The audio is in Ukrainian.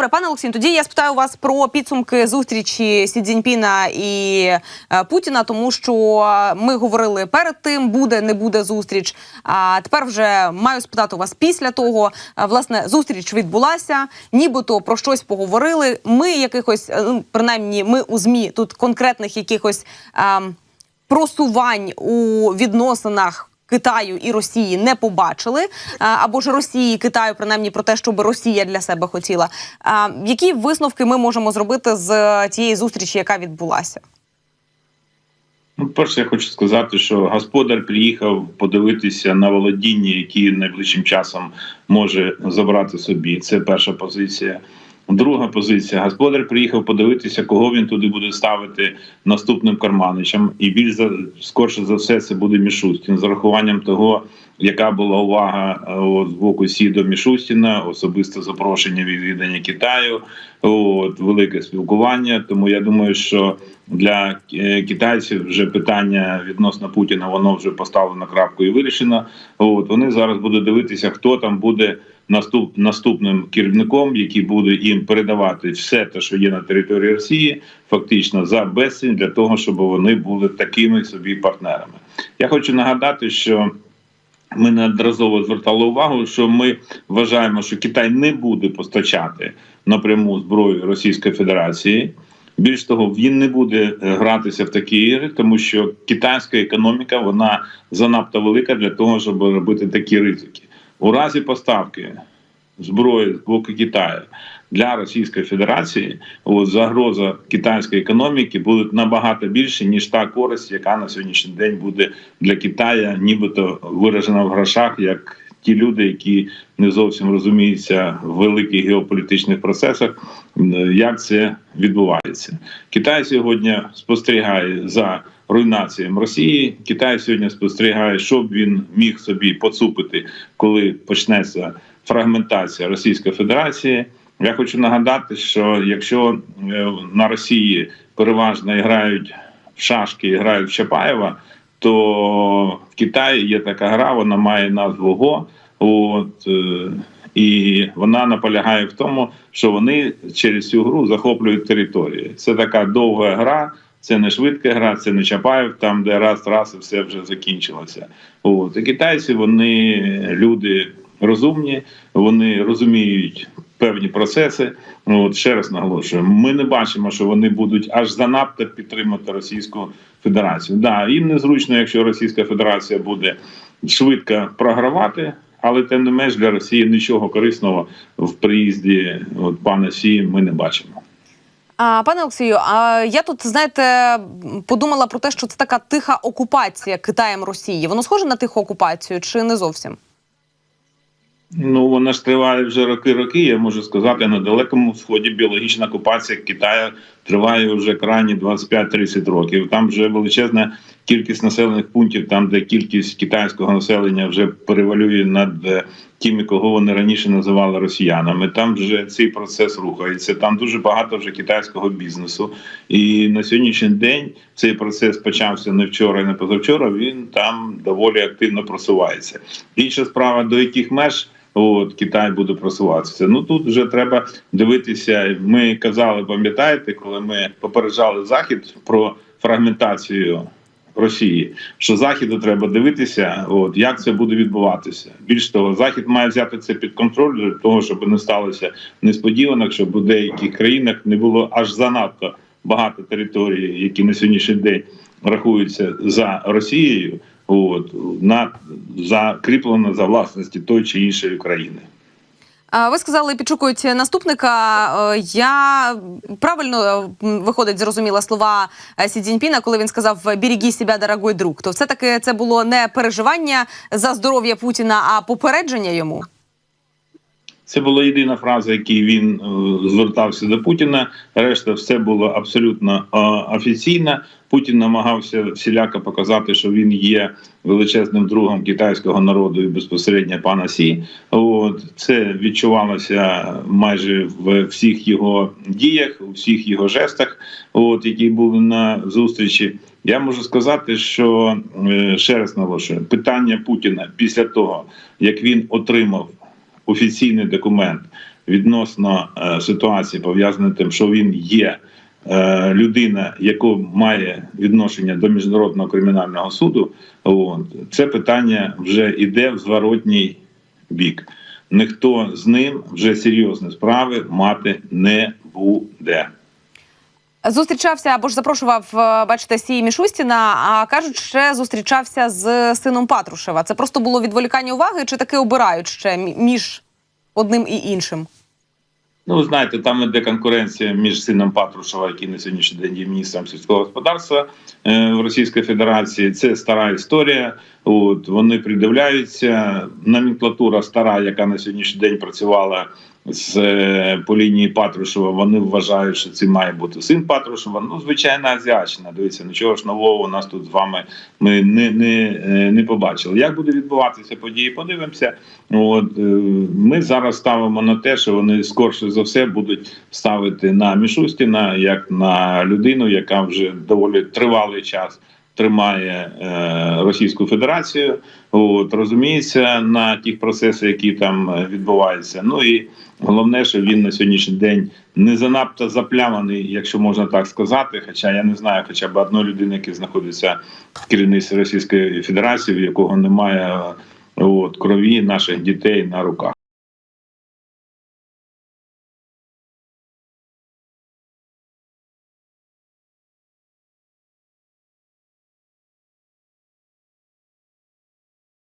Добре, пане Олексій, тоді я спитаю вас про підсумки зустрічі Сі Цзіньпіна і е, Путіна, тому що ми говорили перед тим, буде не буде зустріч. А тепер вже маю спитати у вас після того. А, Власне, зустріч відбулася, нібито про щось поговорили. Ми якихось, е, ну, принаймні, ми у змі тут конкретних якихось ем, просувань у відносинах. Китаю і Росії не побачили, або ж Росії і Китаю, принаймні про те, щоб Росія для себе хотіла. Які висновки ми можемо зробити з е, тієї зустрічі, яка відбулася? Ну, перше, я хочу сказати, що господар приїхав подивитися на володіння, які найближчим часом може забрати собі. Це перша позиція. Друга позиція: господар приїхав подивитися, кого він туди буде ставити наступним карманичем. І більш за скорше за все, це буде Мішустін з урахуванням того, яка була увага е, от, з боку Сі до Мішустіна, особисте запрошення відвідання Китаю, от, велике спілкування. Тому я думаю, що для е, китайців вже питання відносно Путіна воно вже поставлено крапку і вирішено. От вони зараз будуть дивитися, хто там буде наступ наступним керівником, який буде їм передавати все те, що є на території Росії, фактично за безцінь для того, щоб вони були такими собі партнерами. Я хочу нагадати, що. Ми неодноразово звертали увагу, що ми вважаємо, що Китай не буде постачати напряму зброю Російської Федерації. Більш того, він не буде е, гратися в такі ігри, тому що китайська економіка вона занадто велика для того, щоб робити такі ризики. У разі поставки зброї з боку Китаю для Російської Федерації, от загроза китайської економіки буде набагато більше ніж та користь, яка на сьогоднішній день буде для Китаю, нібито виражена в грошах, як ті люди, які не зовсім розуміються в великих геополітичних процесах, як це відбувається. Китай сьогодні спостерігає за руйнацією Росії. Китай сьогодні спостерігає, що він міг собі поцупити, коли почнеться фрагментація Російської Федерації. Я хочу нагадати, що якщо е, на Росії переважно грають в шашки грають в Чапаєва, то в Китаї є така гра, вона має назву Го. От е, і вона наполягає в тому, що вони через цю гру захоплюють території. Це така довга гра. Це не швидка гра, це не Чапаєв, там де раз, раз і все вже закінчилося. От і китайці вони люди розумні, вони розуміють певні процеси. Ну От ще раз наголошую, ми не бачимо, що вони будуть аж занадто підтримати Російську Федерацію. Да, їм незручно, якщо Російська Федерація буде швидко програвати. Але тим не менш для Росії нічого корисного в приїзді от пана Сі ми не бачимо. А, пане Олексію, а я тут знаєте подумала про те, що це така тиха окупація Китаєм Росії. Воно схоже на тиху окупацію чи не зовсім? Ну вона ж триває вже роки-роки. Я можу сказати, на далекому сході біологічна окупація Китаю триває вже крайні 25-30 років. Там вже величезна кількість населених пунктів, там де кількість китайського населення вже перевалює над е, тими, кого вони раніше називали росіянами. Там вже цей процес рухається. Там дуже багато вже китайського бізнесу. І на сьогоднішній день цей процес почався не вчора, і не позавчора. Він там доволі активно просувається. Інша справа до яких меж. От Китай буде просуватися. Ну тут вже треба дивитися. Ми казали, пам'ятаєте, коли ми попереджали захід про фрагментацію Росії, що Західу треба дивитися, от як це буде відбуватися. Більш того, захід має взяти це під контроль для того, щоб не сталося несподіванок, щоб у деяких країнах не було аж занадто багато територій, які на сьогоднішній день рахуються за Росією. От на закріплено за власності той чи іншої країни. Ви сказали, підшукують наступника. Е, Я правильно виходить, зрозуміла слова е, Сі Цзіньпіна, коли він сказав «Береги себе, дорогой друг». То все таки це було не переживання за здоров'я Путіна, а попередження йому. Це була єдина фраза, якій він е, звертався до Путіна. Решта все було абсолютно е, офіційно. Путін намагався всіляко показати, що він є величезним другом китайського народу і безпосередньо пана Сі. От це відчувалося майже в всіх його діях, у всіх його жестах, от які були на зустрічі. Я можу сказати, що е, ще раз наголошую, питання Путіна після того, як він отримав офіційний документ відносно е, ситуації, пов'язаної тим, що він є е, людина, яка має відношення до міжнародного кримінального суду. Це питання вже йде в зворотній бік. Ніхто з ним вже серйозні справи мати не буде. Зустрічався або ж запрошував, е, бачите, Сії Мішустіна, а кажуть, ще зустрічався з сином Патрушева. Це просто було відволікання уваги, чи таки обирають ще між одним і іншим? Ну, знаєте, там іде конкуренція між сином Патрушева, який на сьогоднішній день є міністром сільського господарства е, в Російській Федерації. Це стара історія. От вони придивляються. Номенклатура стара, яка на сьогоднішній день працювала з е, по лінії Патрушева. Вони вважають, що це має бути син Патрушева. Ну, звичайно, азіачна. Дивіться, нічого ж нового у нас тут з вами ми не, не, е, не побачили. Як буде відбуватися події? Подивимося. От е, ми зараз ставимо на те, що вони скорше за все будуть ставити на Мішустіна як на людину, яка вже доволі тривалий час тримає е, Російську Федерацію. От розуміється на тих процесах, які там е, відбуваються. Ну і головне, що він на сьогоднішній день не занадто запляманий, якщо можна так сказати. Хоча я не знаю, хоча б одної людини, яка знаходиться в керівництві Російської Федерації, в якого немає. е, От крові наших дітей на руках.